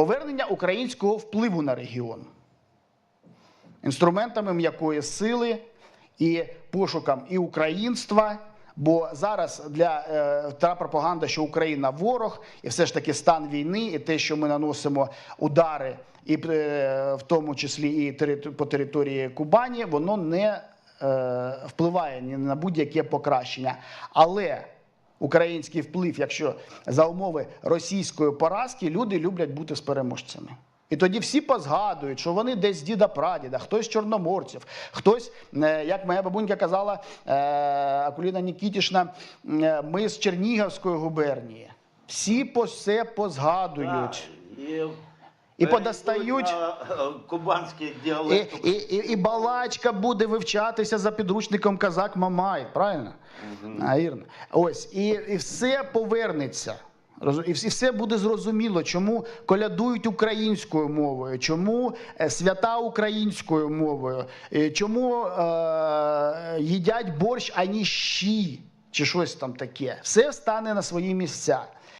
повернення українського впливу на регіон інструментами м'якої сили і пошукам і українства. Бо зараз для е, та пропаганда, що Україна ворог, і все ж таки стан війни, і те, що ми наносимо удари, і е, в тому числі і по території Кубані, воно не е, впливає ні на будь-яке покращення. Але український вплив, якщо за умови російської поразки, люди люблять бути з переможцями. І тоді всі позгадують, що вони десь діда прадіда, хтось з чорноморців, хтось, е, як моя бабунька казала, е, Акуліна Нікітішна, е, ми з Чернігівської губернії. Всі по все позгадують. І, І подостають- е, кубанський І, діалект. і, і, і балачка буде вивчатися за підручником Казак Мамай, правильно? Вірно. Ось, і, і все повернеться. І все буде зрозуміло, чому колядують українською мовою, чому е, свята українською мовою, е, чому е, їдять борщ, ані щі, чи щось там таке. Все стане на свої місця.